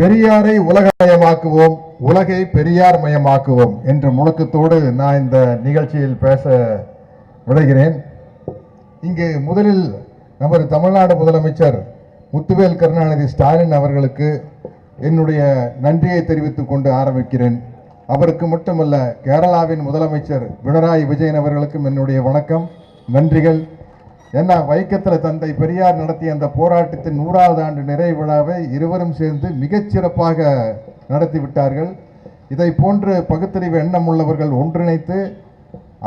பெரியாரை உலகமயமாக்குவோம் உலகை பெரியார் மயமாக்குவோம் என்ற முழக்கத்தோடு நான் இந்த நிகழ்ச்சியில் பேச விளைகிறேன் இங்கு முதலில் நமது தமிழ்நாடு முதலமைச்சர் முத்துவேல் கருணாநிதி ஸ்டாலின் அவர்களுக்கு என்னுடைய நன்றியை தெரிவித்துக் கொண்டு ஆரம்பிக்கிறேன். அவருக்கு மட்டுமல்ல கேரளாவின் முதலமைச்சர் பினராயி விஜயன் அவர்களுக்கும் என்னுடைய வணக்கம் நன்றிகள். ஏன்னா வைக்கத்தில் தந்தை பெரியார் நடத்திய அந்த போராட்டத்தின் நூறாவது ஆண்டு நிறைவு விழாவை இருவரும் சேர்ந்து மிகச்சிறப்பாக நடத்தி விட்டார்கள். இதை போன்று பகுத்தறிவு எண்ணம் உள்ளவர்கள் ஒன்றிணைத்து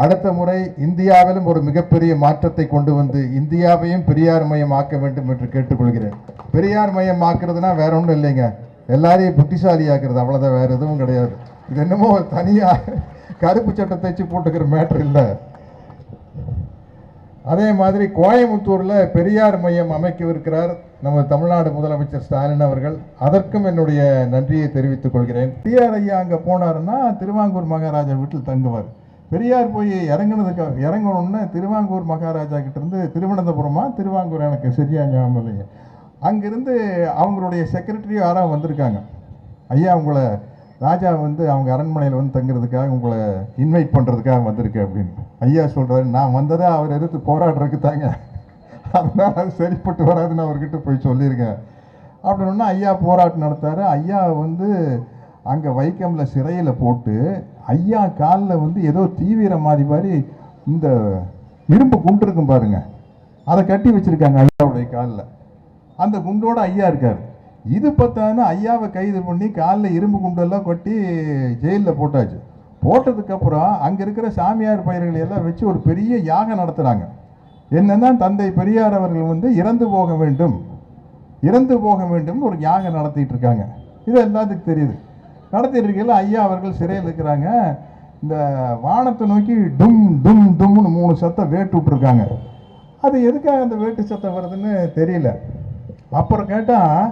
அடுத்த முறை இந்தியாவிலும் ஒரு மிகப்பெரிய மாற்றத்தை கொண்டு வந்து இந்தியாவையும் பெரியார் மையம் ஆக்க வேண்டும் என்று கேட்டுக்கொள்கிறேன். பெரியார் மையம் ஆக்குறதுனா வேற ஒன்றும் இல்லைங்க. எல்லாரையும் புத்திசாலி ஆக்குறது அவ்வளோதான் வேற எதுவும் கிடையாது. இது என்னமோ தனியாக கருப்பு சட்டத்தை தைச்சு போட்டுக்கிற மேட்ரு இல்லை. அதே மாதிரி கோயமுத்தூரில் பெரியார் மையம் அமைக்கவிருக்கிறார் நம்ம தமிழ்நாடு முதலமைச்சர் ஸ்டாலின் அவர்கள். அதற்கும் என்னுடைய நன்றியை தெரிவித்துக் கொள்கிறேன். பெரியார் ஐயா அங்கே போனாருன்னா திருவாங்கூர் மகாராஜா வீட்டில் தங்குவார். பெரியார் போய் இறங்கினதுக்கு இறங்கணும்னு திருவாங்கூர் மகாராஜா கிட்டேருந்து திருவனந்தபுரமாக திருவனந்தபுரமா திருவாங்கூர் எனக்கு சரியா ஞாபகம் இல்லைங்க அங்கேருந்து அவங்களுடைய செக்ரட்டரி யாராவது வந்திருக்காங்க. ஐயா உங்களை ராஜா வந்து அவங்க அரண்மனையில் வந்து தங்குறதுக்காக உங்களை இன்வைட் பண்ணுறதுக்காக வந்திருக்கேன் அப்படின்னு. ஐயா சொல்கிறாரு நான் வந்ததே அவர் எதிர்த்து போராடுறதுக்கு தாங்க. அதனால அது சரிப்பட்டு வராதுன்னு அவர்கிட்ட போய் சொல்லியிருக்கேன். அப்படின்னா ஐயா போராட்டம் நடத்தாரு. ஐயா வந்து அங்கே வைக்கம்ல சிறையில் போட்டு ஐயா காலில் வந்து ஏதோ தீவிர மாதிரி மாதிரி இந்த இரும்பு குண்டு இருக்கும் பாருங்க. அதை கட்டி வச்சிருக்காங்க ஐயாவுடைய காலில். அந்த குண்டோட ஐயா இருக்கார். இது பார்த்தாங்கன்னா ஐயாவை கைது பண்ணி காலில் இரும்பு குண்டெல்லாம் கொட்டி ஜெயிலில் போட்டாச்சு. போட்டதுக்கப்புறம் அங்கே இருக்கிற சாமியார் பயிர்களை எல்லாம் வச்சு ஒரு பெரிய யாகம் நடத்துகிறாங்க என்னன்னா தந்தை பெரியார் அவர்கள் வந்து இறந்து போக வேண்டும். இறந்து போக வேண்டும் ஒரு யாகம் நடத்திட்டு இருக்காங்க. இது எல்லாத்துக்கும் தெரியுது. நடத்திட்டு இருக்கையில் ஐயா அவர்கள் சிறையில் இருக்கிறாங்க. இந்த வானத்தை நோக்கி டும் டும் டும்னு மூணு சத்தம் வேட்டு விட்டுருக்காங்க. அது எதுக்காக அந்த வேட்டு சத்தம் வருதுன்னு தெரியல. அப்புறம் கேட்டால்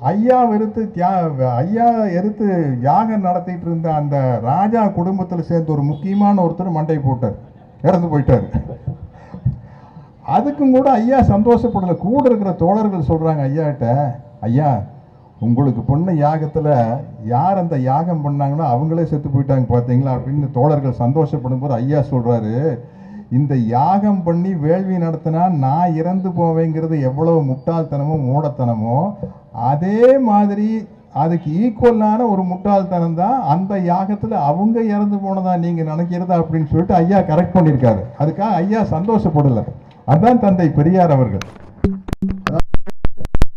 ஐயா வெறுத்து தியா ஐயா எதிர்த்து யாகம் நடத்திட்டு இருந்த அந்த ராஜா குடும்பத்தில் சேர்ந்து ஒரு முக்கியமான ஒருத்தர் மண்டை போட்டார். இறந்து போயிட்டார். அதுக்கும் கூட ஐயா சந்தோஷப்படலை. கூட இருக்கிற தோழர்கள் சொல்கிறாங்க ஐயாட்ட ஐயா உங்களுக்கு பொண்ணு யாகத்தில் யார் அந்த யாகம் பண்ணாங்களோ அவங்களே செத்து போயிட்டாங்க பார்த்தீங்களா அப்படின்னு தோழர்கள் சந்தோஷப்படும் போது ஐயா சொல்கிறாரு இந்த யாகம் பண்ணி வேள்வி நடத்தினா நான் இறந்து போவேங்கிறது எவ்வளவு முட்டாள்தனமோ மூடத்தனமோ அதே மாதிரி அதுக்கு ஈக்குவலான ஒரு முட்டாள்தனம் தான் அந்த யாகத்தில் அவங்க இறந்து போனதா நீங்கள் நினைக்கிறதா அப்படின்னு சொல்லிட்டு ஐயா கரெக்ட் பண்ணியிருக்காரு. அதுக்காக ஐயா சந்தோஷப்படல. அதுதான் தந்தை பெரியார் அவர்கள்.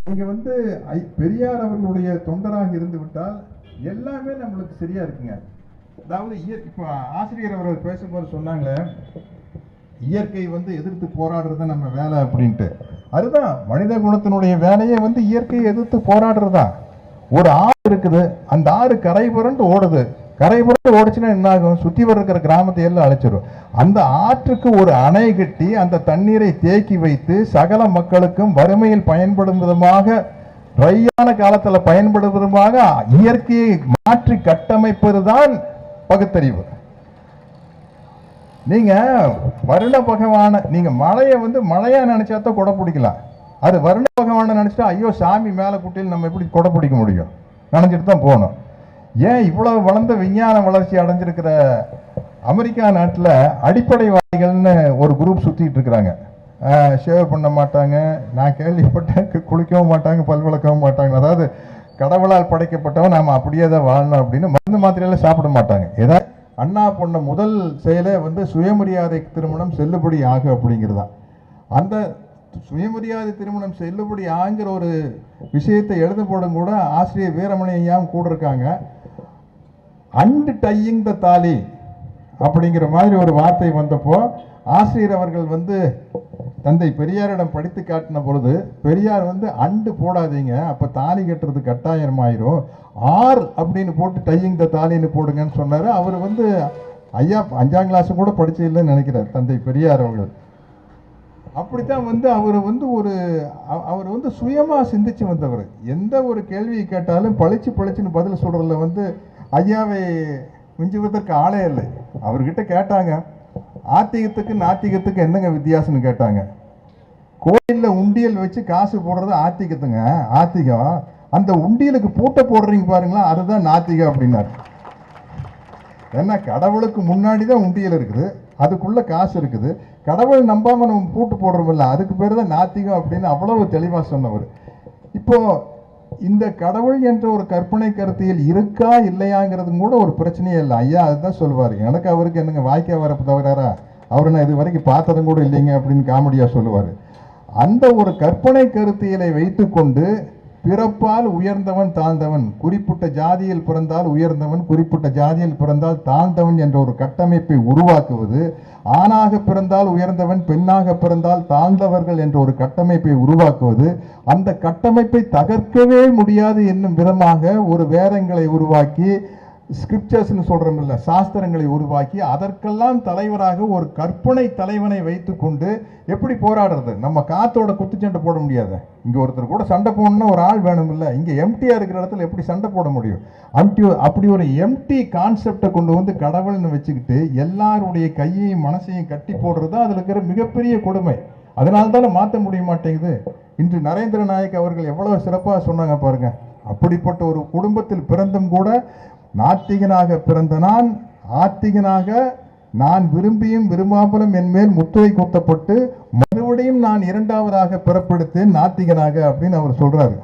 இங்கே வந்து ஐ- பெரியார் அவர்களுடைய தொண்டராக இருந்து விட்டால் எல்லாமே நம்மளுக்கு சரியா இருக்குங்க. அதாவது இப்போ ஆசிரியர் அவர்கள் பேசும்போது சொன்னாங்களே இயற்கை வந்து எதிர்த்து போராடுறது நம்ம வேலை அப்படின்ட்டு. அதுதான் மனித குணத்தினுடைய வேலையே வந்து இயற்கையை எதிர்த்து போராடுறதா. ஒரு ஆறு இருக்குது அந்த ஆறு கரை புரண்டு ஓடுது. கரை புரண்டு ஓடுச்சுன்னா என்ன ஆகும் சுற்றி வர இருக்கிற கிராமத்தை எல்லாம் அழைச்சிடும் அந்த ஆற்றுக்கு ஒரு அணை கட்டி அந்த தண்ணீரை தேக்கி வைத்து சகல மக்களுக்கும் வறுமையில் பயன்படும் விதமாக ட்ரையான காலத்தில் பயன்படும் விதமாக இயற்கையை மாற்றி கட்டமைப்பது தான் பகுத்தறிவு. நீங்கள் வருண பகவான நீங்கள் மழையை வந்து மழையாக நினச்சா தான் கொடை பிடிக்கலாம். அது வருண பகவானை நினச்சிட்டா ஐயோ சாமி மேலே குட்டியில் நம்ம எப்படி கொடை பிடிக்க முடியும்? நினச்சிட்டு தான் போகணும். ஏன் இவ்வளவு வளர்ந்த விஞ்ஞான வளர்ச்சி அடைஞ்சிருக்கிற அமெரிக்கா நாட்டில் அடிப்படைவாதிகள்னு ஒரு குரூப் சுற்றிட்டு இருக்கிறாங்க. ஷேவ் பண்ண மாட்டாங்க. நான் கேள்விப்பட்டேன். குளிக்கவும் மாட்டாங்க பல் விளக்கவும் மாட்டாங்க. அதாவது கடவுளால் படைக்கப்பட்டவன் நாம் அப்படியே தான் வாழணும் அப்படின்னு மருந்து மாத்திரையெல்லாம் சாப்பிட மாட்டாங்க. ஏதாவது அண்ணா பொண்ண முதல் செயலே வந்து சுயமரியாதை திருமணம் செல்லுபடி ஆகும் அப்படிங்கிறதா. அந்த சுயமரியாதை திருமணம் செல்லுபடி ஆங்கிற ஒரு விஷயத்தை எழுத போடும் கூட ஆசிரியர் வீரமணி ஐயாவும் கூட இருக்காங்க. அண்டு டையிங் த தாலி அப்படிங்கிற மாதிரி ஒரு வார்த்தை வந்தப்போ ஆசிரியர் அவர்கள் வந்து தந்தை பெரியாரிடம் படித்து காட்டின பொழுது பெரியார் வந்து அண்டு போடாதீங்க அப்போ தாலி கட்டுறது கட்டாயமாயிரும். ஆர் அப்படின்னு போட்டு டையிங் த தாலின்னு போடுங்கன்னு சொன்னார். அவர் வந்து ஐயா அஞ்சாம் கிளாஸும் கூட படிச்சு இல்லைன்னு நினைக்கிறார் தந்தை பெரியார் அவர்கள். அப்படித்தான் வந்து அவர் வந்து ஒரு அவர் வந்து சுயமாக சிந்திச்சு வந்தவர். எந்த ஒரு கேள்வியை கேட்டாலும் பழிச்சு பளிச்சுன்னு பதில் சொல்றதுல வந்து ஐயாவை மிஞ்சுவதற்கு ஆளே இல்லை. அவர்கிட்ட கேட்டாங்க ஆத்திகத்துக்கு நாத்திகத்துக்கு என்னங்க வித்தியாசம்னு கேட்டாங்க? கோயிலில் உண்டியல் வச்சு காசு போடுறது ஆத்திகத்துங்க. ஆத்திகம் அந்த உண்டியலுக்கு பூட்டை போடுறீங்க பாருங்களா அதுதான் நாத்திகம் அப்படின்னாரு. ஏன்னா கடவுளுக்கு முன்னாடி தான் உண்டியல் இருக்குது. அதுக்குள்ள காசு இருக்குது. கடவுள் நம்பாம நம்ம பூட்டு போடுறோமில்ல அதுக்கு பேர் தான் நாத்திகம் அப்படின்னு அவ்வளவு தெளிவாக சொன்னவர். இப்போது இந்த கடவுள் என்ற ஒரு கற்பனை கருத்தியில் இருக்கா இல்லையாங்கிறது கூட ஒரு பிரச்சனையே இல்லை. ஐயா அதுதான் சொல்லுவார் எனக்கு அவருக்கு என்னங்க வாய்க்கா வர தவறாரா? அவர் நான் இது வரைக்கும் பார்த்ததும் கூட இல்லைங்க அப்படின்னு காமெடியாக சொல்லுவார். அந்த ஒரு கற்பனை கருத்தியலை வைத்துக்கொண்டு பிறப்பால் உயர்ந்தவன் தாழ்ந்தவன் குறிப்பிட்ட ஜாதியில் பிறந்தால் உயர்ந்தவன் குறிப்பிட்ட ஜாதியில் பிறந்தால் தாழ்ந்தவன் என்ற ஒரு கட்டமைப்பை உருவாக்குவது ஆணாக பிறந்தால் உயர்ந்தவன் பெண்ணாக பிறந்தால் தாழ்ந்தவர்கள் என்ற ஒரு கட்டமைப்பை உருவாக்குவது அந்த கட்டமைப்பை தகர்க்கவே முடியாது என்னும் விதமாக ஒரு வேதங்களை உருவாக்கி ஸ்கிரிப்சர்ஸ்னு சொல்றோம்ல சாஸ்திரங்களை உருவாக்கி அதற்கெல்லாம் தலைவராக ஒரு கற்பனை தலைவனை வைத்துக்கொண்டு எப்படி போராடுறது? நம்ம காத்தோட குத்துச்சண்டை போட முடியாது? இங்கே ஒருத்தர் கூட சண்டை போடணும்னா ஒரு ஆள் வேணும் இல்லை இங்கே எம்டியாக இருக்கிற இடத்துல எப்படி சண்டை போட முடியும்? அம்டி அப்படி ஒரு எம்டி கான்செப்டை கொண்டு வந்து கடவுள்னு வச்சுக்கிட்டு எல்லாருடைய கையையும் மனசையும் கட்டி போடுறது தான் இருக்கிற மிகப்பெரிய கொடுமை. அதனால தானே மாற்ற முடிய மாட்டேங்குது? இன்று நரேந்திர நாயக் அவர்கள் எவ்வளோ சிறப்பாக சொன்னாங்க பாருங்கள் அப்படிப்பட்ட ஒரு குடும்பத்தில் பிறந்தும் கூட நாத்திகனாக பிறந்த நான் ஆத்திகனாக நான் விரும்பியும் விரும்பாமலும் என் மேல் முத்துகை குத்தப்பட்டு மறுபடியும் நான் இரண்டாவதாக பிறப்படுத்தேன் நாத்திகனாக அப்படின்னு அவர் சொல்றாரு.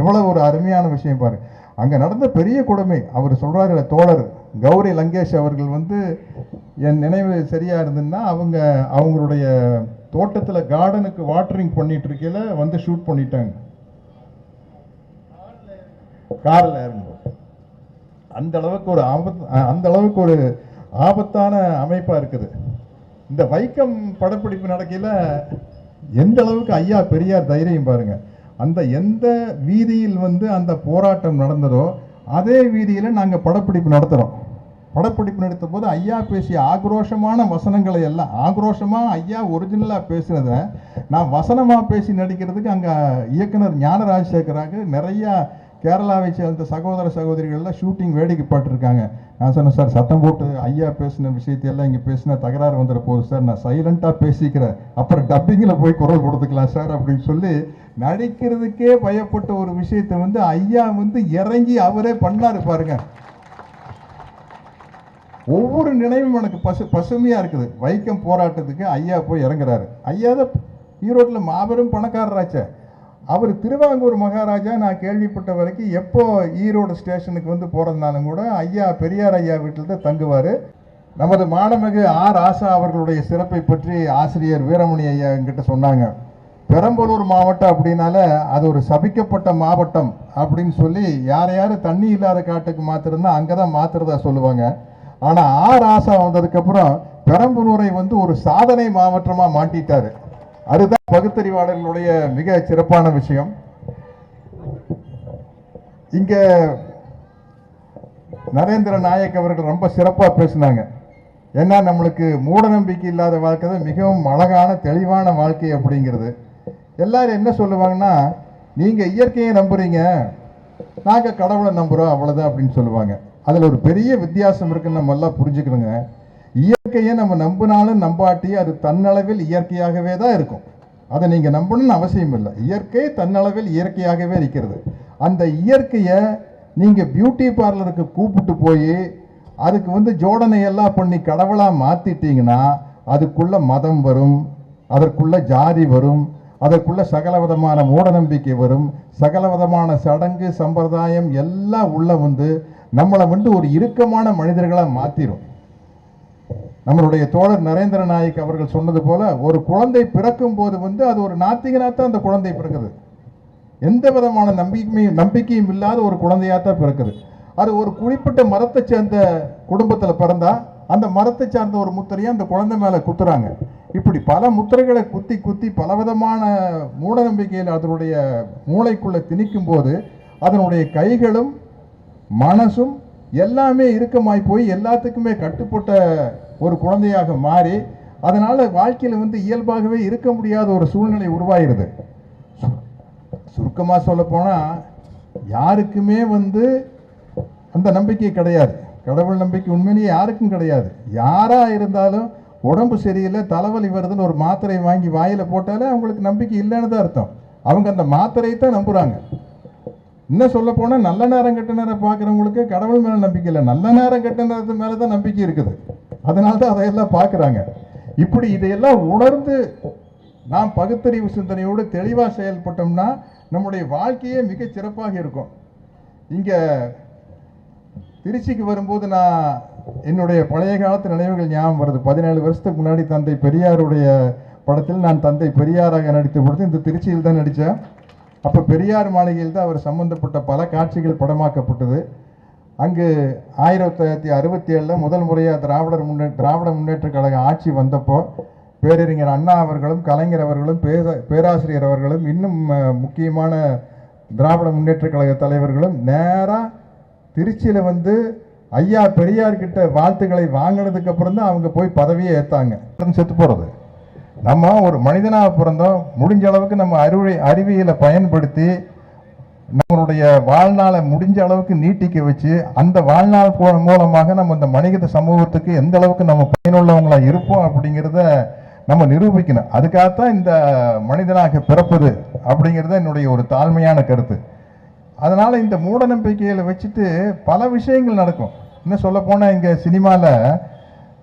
எவ்வளவு ஒரு அருமையான விஷயம் பாரு. அங்க நடந்த பெரிய கொடுமை. அவர் சொல்றாரு தோழர் கௌரி லங்கேஷ் அவர்கள் வந்து என் நினைவு சரியா இருந்ததுன்னா அவங்க அவங்களுடைய தோட்டத்துல கார்டனுக்கு வாட்டரிங் பண்ணிட்டு இருக்கையில வந்து ஷூட் பண்ணிட்டாங்க. காரில் இறங்கும்போது அந்த அளவுக்கு ஒரு ஆபத் அந்த அளவுக்கு ஒரு ஆபத்தான அமைப்பாக இருக்குது. இந்த வைக்கம் படப்பிடிப்பு நடக்கையில் எந்த அளவுக்கு ஐயா பெரியார் தைரியம் பாருங்க. அந்த எந்த வீதியில் வந்து அந்த போராட்டம் நடந்ததோ அதே வீதியில் நாங்கள் படப்பிடிப்பு நடத்துகிறோம் படப்பிடிப்பு நடத்த போது ஐயா பேசிய ஆக்ரோஷமான வசனங்களை எல்லாம் ஆக்ரோஷமாக ஐயா ஒரிஜினலாக பேசுனதை நான் வசனமாக பேசி நடிக்கிறதுக்கு அங்கே இயக்குனர் ஞான ராஜசேகராக கேரளாவை சேர்ந்த சகோதர சகோதரிகள்லாம் ஷூட்டிங் வேடிக்கை பட்டிருக்காங்க நான் சொன்னேன் சார் சத்தம் போட்டு ஐயா பேசின விஷயத்தையெல்லாம் இங்கே பேசின தகராறு வந்துட போகுது சார். நான் சைலண்ட்டாக பேசிக்கிறேன். அப்புறம் டப்பிங்கில் போய் குரல் கொடுத்துக்கலாம் சார் அப்படின்னு சொல்லி நடிக்கிறதுக்கே பயப்பட்ட ஒரு விஷயத்தை வந்து ஐயா வந்து இறங்கி அவரே பண்ணாரு பாருங்க. ஒவ்வொரு நினைவும் எனக்கு பசு பசுமையாக இருக்குது. வைக்கம் போராட்டத்துக்கு ஐயா போய் இறங்குறாரு. ஐயா தான் ஈரோட்டில் மாபெரும் பணக்காரராச்சே. அவர் திருவாங்கூர் மகாராஜா நான் கேள்விப்பட்ட வரைக்கும் எப்போ ஈரோடு ஸ்டேஷனுக்கு வந்து போகிறதுனாலும் கூட ஐயா பெரியார் ஐயா வீட்டில் தான் தங்குவார். நமது மாணமிகு ஆர். ஆசா அவர்களுடைய சிறப்பை பற்றி ஆசிரியர் வீரமணி ஐயா என்கிட்ட சொன்னாங்க. பெரம்பலூர் மாவட்டம் அப்படின்னால அது ஒரு சபிக்கப்பட்ட மாவட்டம் அப்படின்னு சொல்லி யார் யார் தண்ணி இல்லாத காட்டுக்கு மாத்திருந்தா அங்கே தான் மாத்துறதா சொல்லுவாங்க. ஆனால் ஆர். ஆசா வந்ததுக்கப்புறம் பெரம்பலூரை வந்து ஒரு சாதனை மாவட்டமாக மாட்டிட்டாரு. அதுதான் பகுத்தறிவாளர்களுடைய மிக சிறப்பான விஷயம். இங்க நரேந்திர நாயக் அவர்கள் ரொம்ப சிறப்பாக பேசினாங்க. ஏன்னா நம்மளுக்கு மூட நம்பிக்கை இல்லாத வாழ்க்கை தான் மிகவும் அழகான தெளிவான வாழ்க்கை அப்படிங்கிறது. எல்லாரும் என்ன சொல்லுவாங்கன்னா நீங்கள் இயற்கையை நம்புறீங்க. நாங்கள் கடவுளை நம்புகிறோம் அவ்வளோதான் அப்படின்னு சொல்லுவாங்க. அதில் ஒரு பெரிய வித்தியாசம் இருக்குன்னு நம்ம எல்லாம் புரிஞ்சுக்கணுங்க. இயற்கையை நம்ம நம்பினாலும் நம்பாட்டி அது தன்னளவில் இயற்கையாகவே தான் இருக்கும். அதை நீங்கள் நம்பணும்னு அவசியம் இல்லை. இயற்கை தன்னளவில் இயற்கையாகவே இருக்கிறது. அந்த இயற்கையை நீங்கள் பியூட்டி பார்லருக்கு கூப்பிட்டு போய் அதுக்கு வந்து ஜோடனை எல்லாம் பண்ணி கடவுளாக மாற்றிட்டீங்கன்னா அதுக்குள்ளே மதம் வரும் அதற்குள்ளே ஜாதி வரும் அதற்குள்ள சகல விதமான மூடநம்பிக்கை வரும் சகல விதமான சடங்கு சம்பிரதாயம் எல்லாம் உள்ள வந்து நம்மளை வந்து ஒரு இறுக்கமான மனிதர்களாக மாற்றிடும் நம்மளுடைய தோழர் நரேந்திர நாயக் அவர்கள் சொன்னது போல ஒரு குழந்தை பிறக்கும் போது வந்து அது ஒரு நாத்திகனாத்தான் அந்த குழந்தை பிறக்குது. எந்த விதமான நம்பிக்கையும் நம்பிக்கையும் இல்லாத ஒரு குழந்தையாத்தான் பிறக்குது. அது ஒரு குறிப்பிட்ட மரத்தை சேர்ந்த குடும்பத்தில் பிறந்தா அந்த மரத்தை சார்ந்த ஒரு முத்திரையை அந்த குழந்தை மேலே குத்துறாங்க. இப்படி பல முத்திரைகளை குத்தி குத்தி பலவிதமான மூட நம்பிக்கையில் அதனுடைய மூளைக்குள்ளே திணிக்கும் போது அதனுடைய கைகளும் மனசும் எல்லாமே இறுக்கமாய் போய் எல்லாத்துக்குமே கட்டுப்பட்ட ஒரு குழந்தையாக மாறி அதனால் வாழ்க்கையில் வந்து இயல்பாகவே இருக்க முடியாத ஒரு சூழ்நிலை உருவாகிறது. சுருக்கமாக சொல்ல யாருக்குமே வந்து அந்த நம்பிக்கை கிடையாது. கடவுள் நம்பிக்கை உண்மையிலேயே யாருக்கும் கிடையாது. யாராக இருந்தாலும் உடம்பு சரியில்லை தலைவலி வருதுன்னு ஒரு மாத்திரை வாங்கி வாயில் போட்டாலே அவங்களுக்கு நம்பிக்கை இல்லைன்னு தான் அர்த்தம். அவங்க அந்த மாத்திரையை தான் நம்புகிறாங்க இன்னும் சொல்ல போனால் நல்ல நேரம் கெட்ட நேரம் பார்க்குறவங்களுக்கு கடவுள் மேலே நம்பிக்கை இல்லை. நல்ல நேரம் கெட்ட நேரத்து மேலே தான் நம்பிக்கை இருக்குது. அதனால தான் அதையெல்லாம் பார்க்குறாங்க. இப்படி இதையெல்லாம் உணர்ந்து நாம் பகுத்தறிவு சிந்தனையோடு தெளிவாக செயல்பட்டோம்னா நம்முடைய வாழ்க்கையே மிக சிறப்பாக இருக்கும். இங்கே திருச்சிக்கு வரும்போது நான் என்னுடைய பழைய காலத்து நினைவுகள் ஞாபகம் வருது. பதினேழு வருஷத்துக்கு முன்னாடி தந்தை பெரியாருடைய படத்தில் நான் தந்தை பெரியாராக நடித்த பொழுது இந்த திருச்சியில் தான் நடித்தேன். அப்போ பெரியார் மாளிகையில் தான் அவர் சம்பந்தப்பட்ட பல காட்சிகள் படமாக்கப்பட்டது. அங்கு ஆயிரத்தி தொள்ளாயிரத்தி அறுபத்தி ஏழில் முதல் முறையாக திராவிடர் முன்னே திராவிட முன்னேற்ற கழகம் ஆட்சி வந்தப்போ பேரறிஞர் அண்ணா அவர்களும் கலைஞர் அவர்களும் பேர பேராசிரியர் அவர்களும் இன்னும் முக்கியமான திராவிட முன்னேற்ற கழக தலைவர்களும் நேராக திருச்சியில் வந்து ஐயா பெரியார்கிட்ட வாழ்த்துக்களை வாங்கினதுக்கு அப்புறம் தான் அவங்க போய் பதவியை ஏற்றாங்க செத்து போகிறது நம்ம ஒரு மனிதனாக பிறந்தோம். முடிஞ்ச அளவுக்கு நம்ம அறிவை அறிவியலை பயன்படுத்தி நம்மளுடைய வாழ்நாளை முடிஞ்ச அளவுக்கு நீட்டிக்க வச்சு அந்த வாழ்நாள் மூலமாக நம்ம இந்த மனித சமூகத்துக்கு எந்த அளவுக்கு நம்ம பயனுள்ளவங்களா இருப்போம் அப்படிங்கிறத நம்ம நிரூபிக்கணும். அதுக்காகத்தான் இந்த மனிதனாக பிறப்பது அப்படிங்கிறது என்னுடைய ஒரு தாழ்மையான கருத்து. அதனால் இந்த மூட வச்சுட்டு பல விஷயங்கள் நடக்கும். இன்னும் சொல்ல போனால் இங்கே சினிமாவில்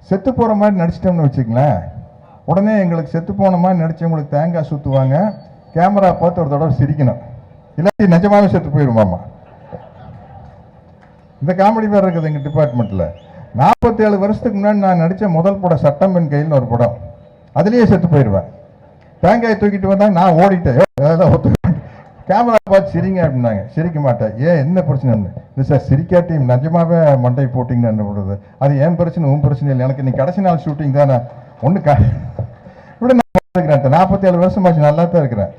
செத்து போகிற மாதிரி நடிச்சிட்டோம்னு வச்சுங்களேன் உடனே எங்களுக்கு செத்து போன மாதிரி நடிச்சவங்களுக்கு தேங்காய் சுற்றுவாங்க கேமரா பார்த்து ஒரு தடவை சிரிக்கணும். இல்லாட்டி நிஜமாவே செத்து போயிடுமாமா இந்த காமெடி பேர் இருக்குது எங்கள் டிபார்ட்மெண்ட்டில் நாற்பத்தி ஏழு வருஷத்துக்கு முன்னாடி நான் நடித்த முதல் படம் சட்டம் என் கையில்னு ஒரு படம். அதுலேயே செத்து போயிடுவேன். தேங்காய் தூக்கிட்டு வந்தாங்க நான் ஓடிட்டேன். அதெல்லாம் ஒத்து கேமரா பார்த்து சிரிங்க அப்படின்னாங்க. சிரிக்க மாட்டேன். ஏன் என்ன பிரச்சனைன்னு? இல்லை சார் சிரிக்காட்டி நிஜமாவே மண்டை போட்டிங்கன்னு என்ன பண்ணுறது அது ஏன் பிரச்சனை உன் பிரச்சனை இல்லை. எனக்கு நீ கடைசி நாள் ஷூட்டிங் தானே. ஒன்று க இப்படி நான் பார்த்துக்கிறேன். நாற்பத்தி ஏழு வருஷமாச்சு நல்லா தான் இருக்கிறேன்.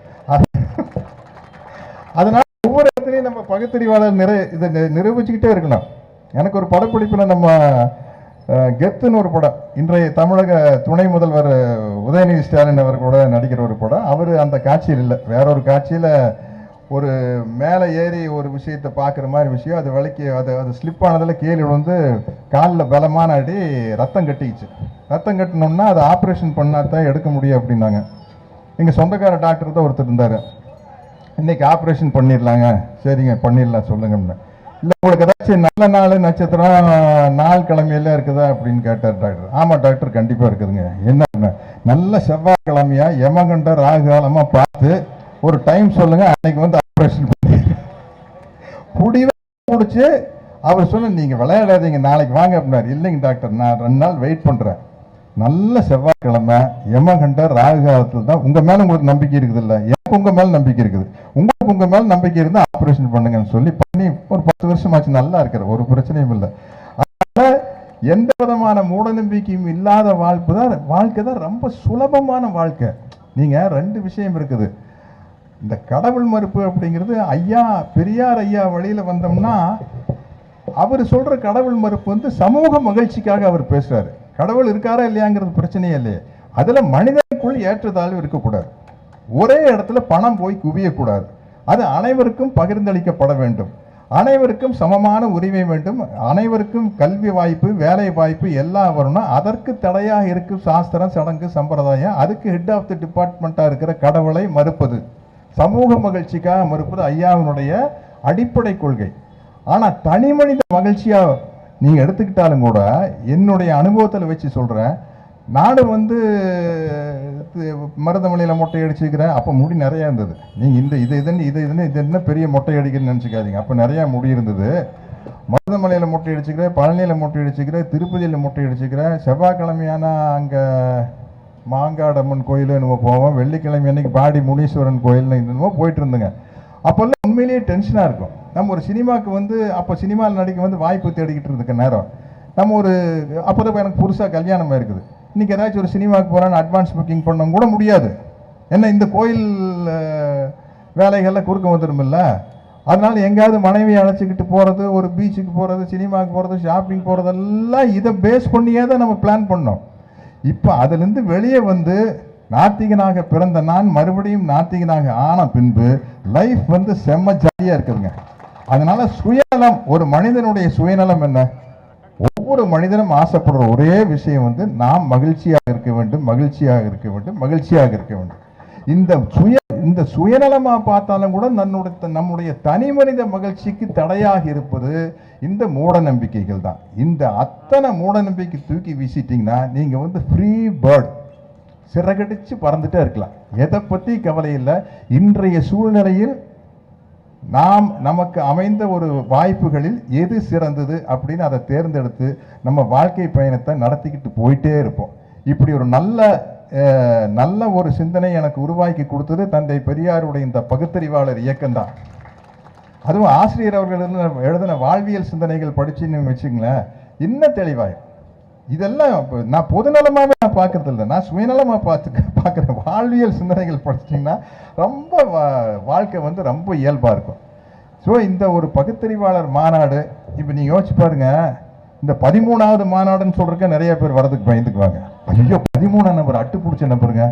அதனால ஒவ்வொரு இடத்துலையும் நம்ம பகுத்தறிவாளர் நிறை இதை நிரூபிச்சுக்கிட்டே இருக்கணும். எனக்கு ஒரு படப்பிடிப்பில் நம்ம கெத்துன்னு ஒரு படம் இன்றைய தமிழக துணை முதல்வர் உதயநிதி ஸ்டாலின் அவர் கூட நடிக்கிற ஒரு படம் அவர் அந்த காட்சியில் இல்லை. வேற ஒரு காட்சியில் ஒரு மேலே ஏறி ஒரு விஷயத்தை பார்க்குற மாதிரி விஷயம் அது விலைக்கு அது அது ஸ்லிப் ஆனதில் கீழே விழுந்து காலில் பலமான அடி ரத்தம் கட்டிக்கிச்சு. ரத்தம் கட்டினோம்னா அதை ஆப்ரேஷன் பண்ணால் தான் எடுக்க முடியும் அப்படின்னாங்க. எங்கள் சொந்தக்கார டாக்டர் தான் ஒருத்தர் இருந்தார். இன்னைக்கு ஆப்ரேஷன் பண்ணிடலாங்க. சரிங்க பண்ணிடலாம் சொல்லுங்கன்னு இல்லை உங்களுக்கு ஏதாச்சும் நல்ல நாள் நட்சத்திரம் நாள் கிழமையில இருக்குதா அப்படின்னு கேட்டார் டாக்டர் ஆமாம் டாக்டர் கண்டிப்பாக இருக்குதுங்க. என்ன நல்ல செவ்வாய்க்கிழமையாக யமகண்ட ராகுகாலமாக பார்த்து ஒரு டைம் சொல்லுங்க அன்னைக்கு வந்து ஆப்ரேஷன் பண்ணி முடிவை முடிச்சு அவர் சொன்ன நீங்கள் விளையாடாதீங்க நாளைக்கு வாங்க அப்படின்னாரு. இல்லைங்க டாக்டர் நான் ரெண்டு நாள் வெயிட் பண்ணுறேன் நல்ல செவ்வாய்க்கிழமை யமகண்ட ராகு காலத்தில் தான் உங்கள் மேலே உங்களுக்கு நம்பிக்கை இருக்குது இல்லை உங்க மேல் நம்பிக்கை இருக்குது. உங்களுக்கு உங்க மேல் நம்பிக்கை இருந்தா ஆப்ரேஷன் பண்ணுங்கன்னு சொல்லி பண்ணி ஒரு பத்து வருஷம் ஆச்சு நல்லா இருக்கிற ஒரு பிரச்சனையும் இல்லை. அதனால எந்த விதமான மூடநம்பிக்கையும் இல்லாத வாழ்ப்பு தான் வாழ்க்கை தான் ரொம்ப சுலபமான வாழ்க்கை. நீங்க ரெண்டு விஷயம் இருக்குது. இந்த கடவுள் மறுப்பு அப்படிங்கிறது ஐயா பெரியார் ஐயா வழியில் வந்தோம்னா அவர் சொல்கிற கடவுள் மறுப்பு வந்து சமூக மகிழ்ச்சிக்காக அவர் பேசுறாரு. கடவுள் இருக்காரா இல்லையாங்கிறது பிரச்சனையே இல்லையே. அதில் மனிதனுக்குள் ஏற்றத்தாழ்வு இருக்கக்கூடாது. ஒரே இடத்துல பணம் போய் குவியக்கூடாது. அது அனைவருக்கும் பகிர்ந்தளிக்கப்பட வேண்டும். அனைவருக்கும் சமமான உரிமை வேண்டும். அனைவருக்கும் கல்வி வாய்ப்பு வேலை வாய்ப்பு எல்லாம் வரணும் அதற்கு தடையாக இருக்கும் சாஸ்திரம் சடங்கு சம்பிரதாயம். அதுக்கு ஹெட் ஆஃப் தி டிபார்ட்மெண்ட்டாக இருக்கிற கடவுளை மறுப்பது. சமூக மகிழ்ச்சிக்காக மறுப்பது ஐயாவினுடைய அடிப்படை கொள்கை. ஆனால் தனி மனித மகிழ்ச்சியாக நீங்கள் எடுத்துக்கிட்டாலும் கூட என்னுடைய அனுபவத்தில் வச்சு சொல்கிறேன் நாடு வந்து மருதமலையில் மொட்டை அடிச்சுக்கிறேன் அப்போ முடி நிறையா இருந்தது. நீங்கள் இந்த இது இதுன்னு இது இதுன்னு இது என்ன பெரிய மொட்டை அடிக்கிறேன்னு நினச்சிக்காதீங்க. அப்போ நிறையா முடி இருந்தது. மருதமலையில் மொட்டை அடிச்சுக்கிறேன் பழனியில் மொட்டை அடிச்சுக்கிறேன் திருப்பதியில் மொட்டை அடிச்சுக்கிறேன் செவ்வாய்க்கிழமையான அங்கே மாங்காடம்மன் கோயில் என்னமோ போவோம். வெள்ளிக்கிழமை அன்னைக்கு பாடி முனீஸ்வரன் கோயில்னு என்னமோ போயிட்டு இருந்துங்க. அப்போல்லாம் உண்மையிலேயே டென்ஷனாக இருக்கும். நம்ம ஒரு சினிமாவுக்கு வந்து அப்போ சினிமாவில் நடிக்க வந்து வாய்ப்பு தேடிக்கிட்டு இருக்க நேரம். நம்ம ஒரு அப்போ தான் எனக்கு புதுசாக கல்யாணம் இருக்குது இன்னைக்கு ஏதாச்சும் ஒரு சினிமாவுக்கு போகிறான்னு அட்வான்ஸ் புக்கிங் பண்ண கூட முடியாது. ஏன்னா இந்த கோயில் வேலைகளில் குறுக்க வந்துடும்ல. அதனால் எங்கேயாவது மனைவியை அழைச்சிக்கிட்டு போகிறது ஒரு பீச்சுக்கு போகிறது சினிமாவுக்கு போகிறது ஷாப்பிங் போகிறதெல்லாம் இதை பேஸ் பண்ணியே தான் நம்ம பிளான் பண்ணோம். இப்போ அதுலேருந்து வெளியே வந்து நாத்திகனாக பிறந்த நான் மறுபடியும் நாத்திகனாக ஆன பின்பு லைஃப் வந்து செம்ம ஜாலியாக இருக்குதுங்க. அதனால் சுயநலம் ஒரு மனிதனுடைய சுயநலம் என்ன? ஒவ்வொரு மனிதனும் ஆசைப்படுற ஒரே விஷயம் வந்து நாம் மகிழ்ச்சியாக இருக்க வேண்டும் மகிழ்ச்சியாக இருக்க வேண்டும் மகிழ்ச்சியாக இருக்க வேண்டும். இந்த சுய இந்த சுயநலமாக பார்த்தாலும் கூட நம்முடைய நம்முடைய தனி மனித மகிழ்ச்சிக்கு தடையாக இருப்பது இந்த மூட நம்பிக்கைகள் தான். இந்த அத்தனை மூட நம்பிக்கை தூக்கி வீசிட்டிங்கன்னா நீங்கள் வந்து ஃப்ரீ பேர்ட் சிறகடிச்சு பறந்துட்டே இருக்கலாம். எதை பற்றி கவலை இல்லை. இன்றைய சூழ்நிலையில் நாம் நமக்கு அமைந்த ஒரு வாய்ப்புகளில் எது சிறந்தது அப்படின்னு அதை தேர்ந்தெடுத்து நம்ம வாழ்க்கை பயணத்தை நடத்திக்கிட்டு போயிட்டே இருப்போம். இப்படி ஒரு நல்ல நல்ல ஒரு சிந்தனை எனக்கு உருவாக்கி கொடுத்தது தந்தை பெரியாருடைய இந்த பகுத்தறிவாளர் இயக்கம்தான் அதுவும் ஆசிரியர் அவர்கள் எழுதின- வாழ்வியல் சிந்தனைகள் படிச்சுன்னு வச்சுங்களேன் இன்னும் தெளிவாயிரும். இதெல்லாம் நான் பொதுநலமாகவே நான் பார்க்கறது இல்லை நான் சுயநலமா பார்த்து பார்க்குறேன். வாழ்வியல் சிந்தனைகள் படிச்சிட்டிங்கன்னா ரொம்ப வாழ்க்கை வந்து ரொம்ப இயல்பா இருக்கும். ஸோ இந்த ஒரு பகுத்தறிவாளர் மாநாடு இப்போ நீங்கள் யோசிச்சு பாருங்க. இந்த பதிமூணாவது மாநாடுன்னு சொல்கிறக்க நிறைய பேர் வரதுக்கு பயந்துக்குவாங்க. ஐயோ பதிமூணாம் நம்பர் அட்டு பிடிச்ச நம்பருங்க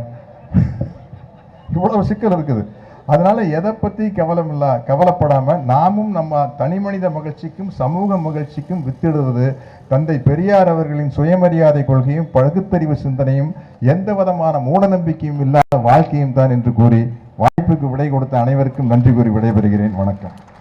இவ்வளவு சிக்கல் இருக்குது. அதனால் எதை பற்றி கவலம் இல்லை கவலைப்படாமல் நாமும் நம்ம தனி மனித மகிழ்ச்சிக்கும் சமூக மகிழ்ச்சிக்கும் வித்திடுவது தந்தை பெரியார் அவர்களின் சுயமரியாதை கொள்கையும் பகுத்தறிவு சிந்தனையும் எந்த விதமான மூடநம்பிக்கையும் இல்லாத வாழ்க்கையும் தான் என்று கூறி வாய்ப்புக்கு விடை கொடுத்த அனைவருக்கும் நன்றி கூறி விடைபெறுகிறேன். வணக்கம்.